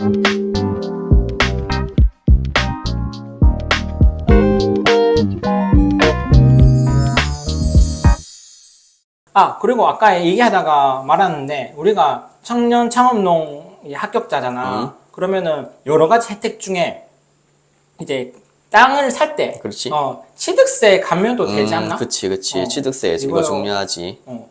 아, 그리고 아까 얘기하다가 말았는데, 우리가 청년 창업농 이 합격자잖아. 음. 그러면은 여러 가지 혜택 중에 이제 땅을 살 때, 그렇지. 어, 취득세 감면도 되지 음, 않나? 그치, 그치. 어, 취득세 이거. 중요하지. 어.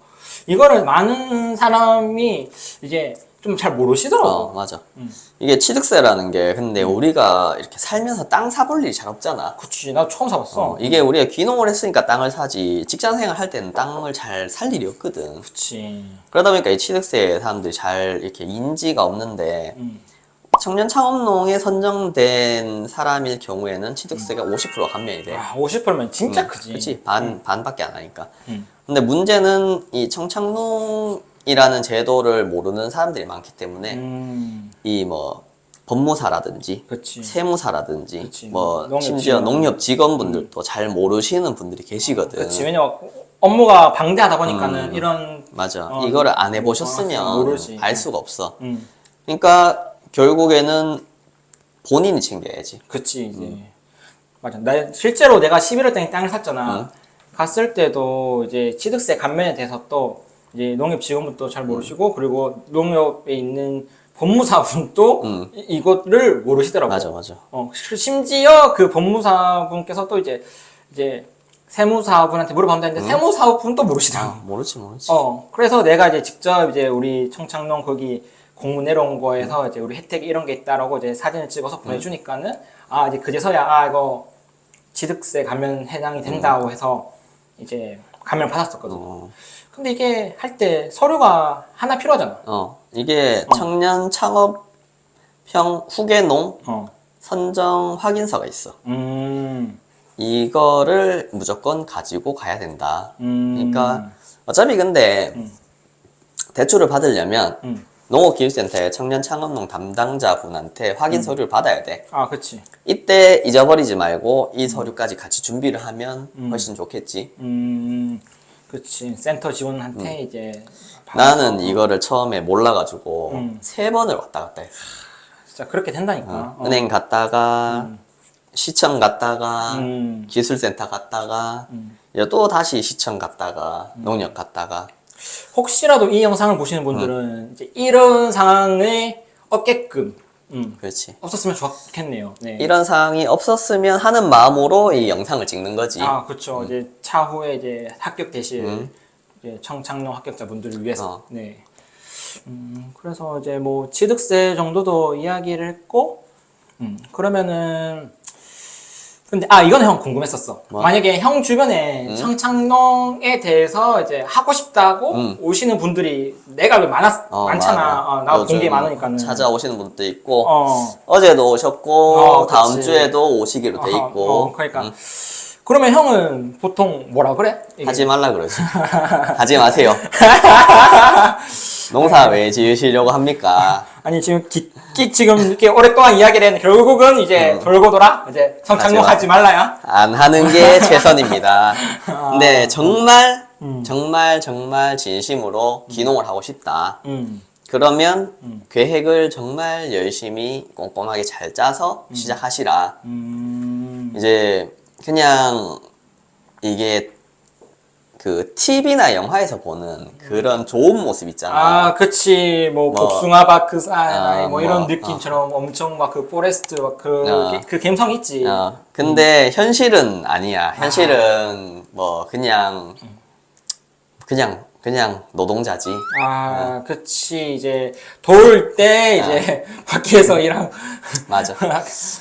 이거를 많은 사람이 이제 좀 잘 모르시더라고. 어, 맞아. 음. 이게 취득세라는 게 근데 우리가 이렇게 살면서 땅 사볼 일이 잘 없잖아. 그치, 나 처음 사봤어. 어, 이게 우리가 귀농을 했으니까 땅을 사지 직장 생활 할 때는 땅을 잘 살 일이 없거든. 그치. 그러다 보니까 이 취득세 사람들이 잘 이렇게 인지가 없는데 음. 청년 창업농에 선정된 사람일 경우에는 취득세가 50%가 감면이 돼. 아, 50%면 진짜 음, 크지. 그치 반 반밖에 안 하니까. 음. 근데 문제는 이 청창농 이라는 제도를 모르는 사람들이 많기 때문에 음, 이 뭐 법무사라든지 그치. 세무사라든지 그치. 뭐 농협 심지어 직원. 농협 직원분들도 잘 모르시는 분들이 계시거든. 그치. 왜냐면 업무가 방대하다 보니까는 음. 이런, 맞아. 어, 이거를 안 어, 해보셨으면 모르지. 알 수가 없어. 음, 그러니까 결국에는 본인이 챙겨야지. 그치, 이제. 음. 맞아. 나, 실제로 내가 11월 달에 땅을 샀잖아. 음. 갔을 때도 이제 취득세 감면에 대해서 또 이제 농협 직원분도 잘 음. 모르시고 그리고 농협에 있는 법무사분도 음. 이, 이거를 모르시더라고. 맞아, 맞아. 어, 심지어 그 법무사분께서 또 이제 이제 세무사분한테 물어봤는데 세무사분도 모르시더라고. 아, 모르지, 모르지. 어, 그래서 내가 이제 직접 이제 우리 청창농 거기 공문 내려온 거에서 음. 이제 우리 혜택 이런 게 있다라고 이제 사진을 찍어서 보내주니까는 아 이제 그제서야 아 이거 취득세 감면 해당이 된다고 해서 이제 감면 받았었거든. 음. 어, 근데 이게 할 때 서류가 하나 필요하잖아. 어. 이게 청년 창업형 후계농 어, 선정 확인서가 있어. 음, 이거를 무조건 가지고 가야 된다. 음, 그러니까 어차피 근데 음. 대출을 받으려면 음. 농업기술센터의 청년 창업농 담당자분한테 확인 음. 서류를 받아야 돼. 아, 그치. 이때 잊어버리지 말고 이 서류까지 같이 준비를 하면 음. 훨씬 좋겠지. 음, 그치. 센터 직원한테 이제 음. 나는 받아서. 이거를 처음에 몰라가지고 음. 세 번을 왔다 갔다 했어. 진짜 그렇게 된다니까. 어. 은행 갔다가 시청 갔다가 음. 기술센터 갔다가 음. 이제 또 다시 시청 갔다가 농협 갔다가 혹시라도 이 영상을 보시는 분들은 이제 이런 상황에 없게끔 음, 그렇지. 없었으면 좋겠네요. 네. 이런 상황이 없었으면 하는 마음으로 이 영상을 찍는 거지. 아 그렇죠. 이제 차후에 이제 합격되실 음. 이제 청창농 합격자분들을 위해서. 어. 네. 음, 그래서 이제 뭐 취득세 정도도 이야기를 했고, 음, 그러면은 근데 아 이건 형 궁금했었어. 뭐? 만약에 형 주변에 음? 청창농에 대해서 이제 하고 싶다고 음. 오시는 분들이 내가 왜 많았 어, 많잖아. 맞아. 어, 나 요즘 공개 많으니까는. 찾아오시는 분도 있고 어. 어제도 오셨고 어, 다음 그치. 주에도 오시기로 돼 어, 있고 어, 그러니까. 음, 그러면 형은 보통 뭐라 그래? 이게? 하지 말라 그러지. 하지 마세요. 농사 왜 지으시려고 합니까? 아니 지금 깊게 지금 이렇게 오랫동안 이야기를 했는데 결국은 이제 돌고 돌아 이제 청창농 음. 하지 마. 하지 말라야. 안 하는 게 최선입니다. 근데 정말 음. 정말 정말 진심으로 기농을 하고 싶다. 음. 그러면 음. 계획을 정말 열심히 꼼꼼하게 잘 짜서 시작하시라. 음. 이제 그냥 이게 그 TV나 영화에서 보는 그런 좋은 모습 있잖아. 아, 그치. 뭐, 뭐, 복숭아밭 그 사이, 아, 뭐, 이런 뭐, 느낌처럼 엄청 막 그 포레스트, 막 그, 어. 게- 그 감성 있지. 어, 근데 현실은 아니야. 현실은 뭐 그냥 그냥 그냥 노동자지. 아, 그치. 이제, 더울 때, 이제, 밖에서 일하고, 맞아.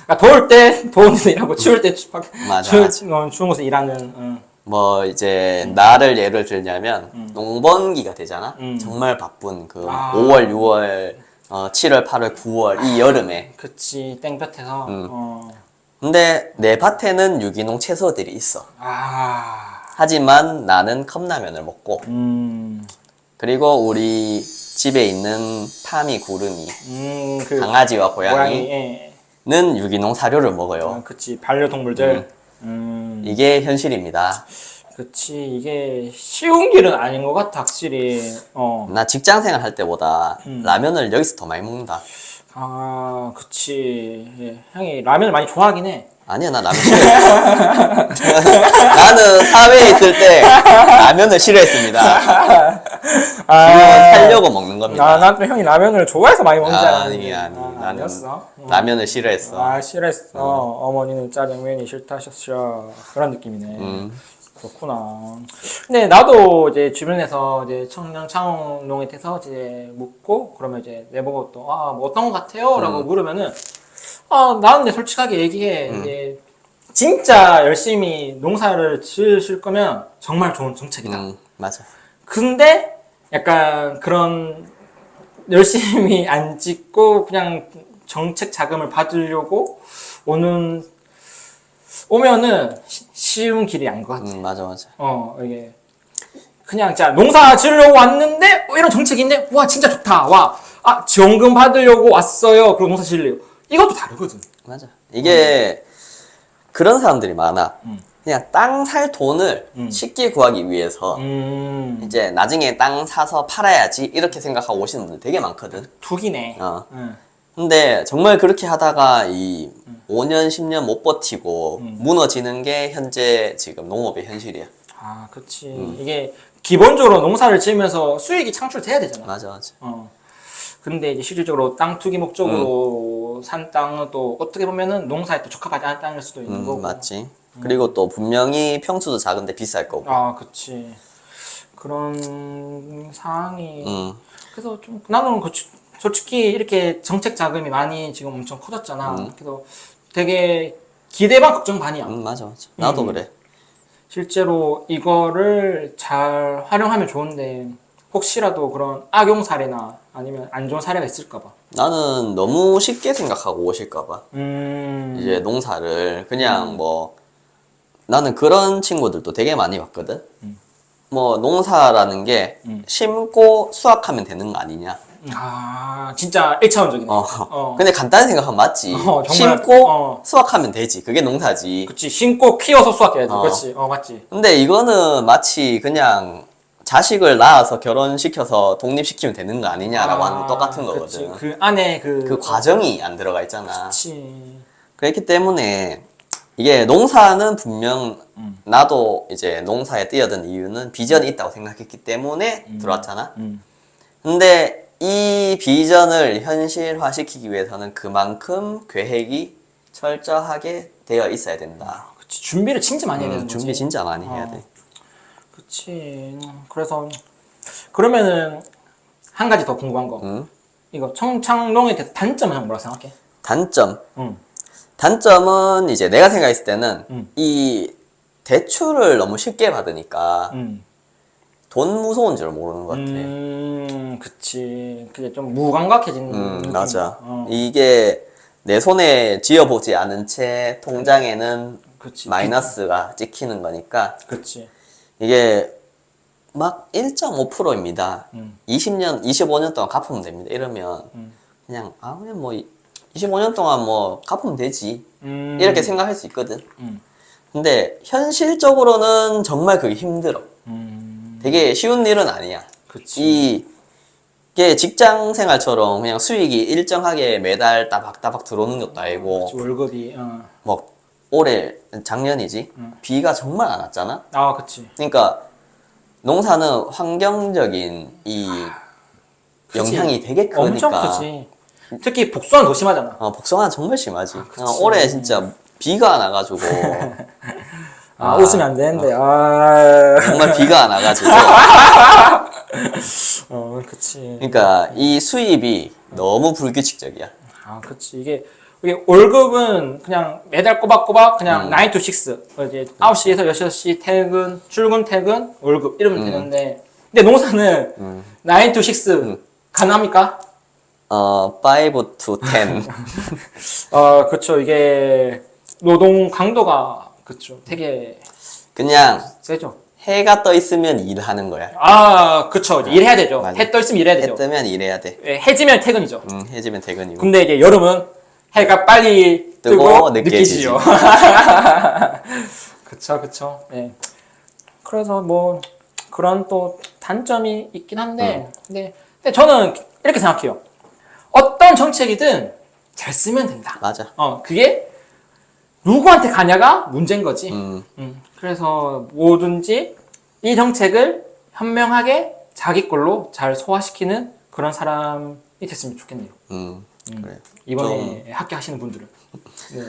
아, 더울 때, 더운 데서 일하고, 추울 때, 추, 맞아, 추울, 맞아. 어, 추운 곳에서 일하는, 어. 뭐 이제 나를 예를 들냐면 농번기가 되잖아. 음. 정말 바쁜 그 아. 5월, 6월, 어, 7월, 8월, 9월 이 여름에. 그치. 땡볕에서, 음. 어. 근데 내 밭에는 유기농 채소들이 있어. 아, 하지만 나는 컵라면을 먹고 음, 그리고 우리 집에 있는 타미 구름이 음, 그, 강아지와 고양이, 고양이는 예. 유기농 사료를 먹어요. 아, 그치. 반려동물들. 음. 이게 현실입니다. 그치 이게 쉬운 길은 아닌 것 같아 확실히 어 나 직장 생활 할 때보다 음. 라면을 여기서 더 많이 먹는다. 아, 그치. 예. 형이 라면을 많이 좋아하긴 해. 아니야, 나 라면 싫어했어. 나는 사회에 있을 때 라면을 싫어했습니다. 지금은 살려고 먹는 겁니다. 아, 난 또 형이 라면을 좋아해서 많이 먹는 줄 알았는데. 아니, 아니. 아, 나는 아니었어? 응. 라면을 싫어했어. 아, 싫어했어. 어머니는 짜장면이 싫다셨어. 그런 느낌이네. 음. 그렇구나. 근데 나도 이제 주변에서 이제 청년 창업농에 대해서 이제 묻고 그러면 이제 내보고 또 아, 뭐 어떤 것 같아요? 라고 음. 물으면은 아, 나는 솔직하게 얘기해. 이제 진짜 열심히 농사를 지으실 거면 정말 좋은 정책이다. 음, 맞아. 근데 약간 그런 열심히 안 짓고 그냥 정책 자금을 받으려고 오는 오면은 시- 쉬운 길이 아닌 것 같아. 음, 맞아, 맞아. 어 이게 그냥 자 농사 지으려고 왔는데 어, 이런 정책인데 와 진짜 좋다. 와 아 지원금 받으려고 왔어요. 그리고 농사 지으려고 이것도 다르거든. 맞아. 이게 그런 사람들이 많아. 음. 그냥 땅 살 돈을 음. 쉽게 구하기 위해서 음 이제 나중에 땅 사서 팔아야지 이렇게 생각하고 오시는 분들 되게 많거든. 투기네. 어. 응. 근데 정말 그렇게 하다가 이 5년, 10년 못 버티고 음. 무너지는 게 현재 지금 농업의 현실이야. 아 그치 음. 이게 기본적으로 농사를 지으면서 수익이 창출돼야 되잖아. 맞아, 맞아. 어. 근데 이제 실질적으로 땅 투기 목적으로 산 땅은 또 어떻게 보면은 농사에 또 적합하지 않은 땅일 수도 있는 음, 거고. 맞지. 그리고 또 분명히 평수도 작은데 비쌀 거고. 아, 그치. 그런 상황이. 음, 그래서 좀 나는 그 치- 솔직히 이렇게 정책 자금이 많이 지금 엄청 커졌잖아. 음. 그래서 되게 기대 반 걱정 반이야. 음, 맞아, 맞아. 나도 음. 그래. 실제로 이거를 잘 활용하면 좋은데 혹시라도 그런 악용 사례나 아니면 안 좋은 사례가 있을까봐. 나는 너무 쉽게 생각하고 오실까봐. 음. 이제 농사를 그냥 뭐 나는 그런 친구들도 되게 많이 봤거든. 음. 뭐 농사라는 게 음. 심고 수확하면 되는 거 아니냐. 아, 진짜 1차원적이네. 어. 어. 근데 간단히 생각하면 맞지. 어, 정말, 심고 어. 수확하면 되지. 그게 농사지. 그치, 심고 키워서 수확해야지. 어. 그렇지. 어, 맞지. 근데 이거는 마치 그냥 자식을 낳아서 결혼시켜서 독립시키면 되는 거 아니냐라고 하는 거 똑같은 그치. 거거든. 그 안에 그. 그 과정이 안 들어가 있잖아. 그치. 그렇기 때문에 이게 농사는 분명 음. 나도 이제 농사에 뛰어든 이유는 비전이 있다고 생각했기 때문에 들어왔잖아. 음. 근데 이 비전을 현실화시키기 위해서는 그만큼 계획이 철저하게 되어 있어야 된다. 그치. 준비를 진짜 많이 해야 되는 음, 거지. 준비 진짜 많이 해야 어. 돼. 그치. 그래서, 그러면은, 한 가지 더 궁금한 거. 음. 이거 청창농에 대해서 단점은 형 뭐라 생각해? 단점. 응. 단점은 이제 내가 생각했을 때는 음. 이 대출을 너무 쉽게 받으니까 음. 돈 무서운 줄 모르는 것 같아. 음, 그치. 그게 좀 무감각해지는. 음, 느낌. 맞아. 어, 이게 내 손에 쥐어보지 않은 채 통장에는 그치. 마이너스가 찍히는 거니까 그치. 이게 막 1.5%입니다. 음. 20년, 25년 동안 갚으면 됩니다. 이러면 음. 그냥 아 그냥 뭐 25년 동안 뭐 갚으면 되지 음. 이렇게 생각할 수 있거든. 음. 근데 현실적으로는 정말 그게 힘들어. 음. 되게 쉬운 일은 아니야. 그치. 이 이게 직장 생활처럼 그냥 수익이 일정하게 매달 따박따박 들어오는 것도 아니고 그치, 월급이, 어. 뭐 올해 작년이지 음. 비가 정말 안 왔잖아. 아, 그치. 그러니까 농사는 환경적인 이 그치. 영향이 되게 엄청 크니까 크지. 특히 복숭아는 더 심하잖아. 어, 복숭아는 정말 심하지. 그치. 어, 올해 진짜 비가 안 와가지고 아, 아. 웃으면 안 되는데, 아. 정말 비가 안 와가지고 어, 그치. 그러니까 이 수입이 너무 불규칙적이야. 아, 그치. 이게, 이게 월급은 그냥 매달 꼬박꼬박 그냥 음. 9 to 6. 어, 이제 9시에서 6시 퇴근, 출근, 퇴근, 월급 이러면 되는데. 근데 농사는 음. 9 to 6 가능합니까? 어, 5 to 10. 어, 그쵸. 이게 노동 강도가, 그쵸. 되게 그냥 세죠. 해가 떠 있으면 일하는 거야. 아, 그쵸. 이제 일해야 되죠. 맞아. 해 떠 있으면 일해야 해 되죠. 뜨면 일해야 돼. 예, 해지면 퇴근이죠. 음, 해지면 퇴근이고. 근데 이제 여름은 해가 빨리 뜨고, 뜨고 늦게 늦게 지죠. 그쵸, 그쵸. 예. 그래서 뭐 그런 또 단점이 있긴 한데, 음. 근데, 근데 저는 이렇게 생각해요. 어떤 정책이든 잘 쓰면 된다. 맞아. 어, 그게 누구한테 가냐가 문제인 거지. 음, 음, 그래서 뭐든지 이 정책을 현명하게 자기 걸로 잘 소화시키는 그런 사람이 됐으면 좋겠네요. 음, 그래. 이번에 합격하시는 분들은. 네.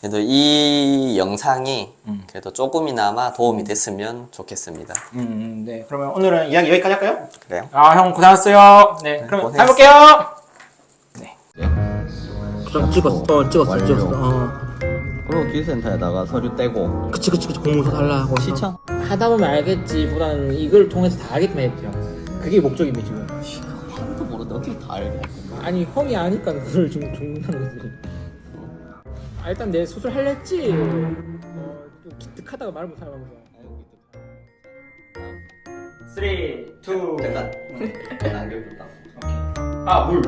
그래도 이 영상이 음. 그래도 조금이나마 도움이 됐으면 좋겠습니다. 음, 음, 네. 그러면 오늘은 이야기 여기까지 할까요? 그래요? 아, 형 고생하셨어요. 네. 그럼 고생했어. 다음에 볼게요. 네. 찍었어. 어, 찍었어. 완료. 찍었어. 어. 그리고 기술센터에다가 서류 떼고 그치, 그치, 그치. 공문서 달라고. 시청. 하다 보면 알겠지. 보다는 이걸 통해서 다 해야죠. 그게 목적입니다, 지금. 하나도 모르는데 어떻게 다 알게 아니, 형이 아니까 그걸 좀 죽는다는 거지. 아, 일단 내 수술 할래 했지. 어, 또 기특하다가 말 못하면서. 3, 2, 잠깐. 안경 줬다. 아, 물.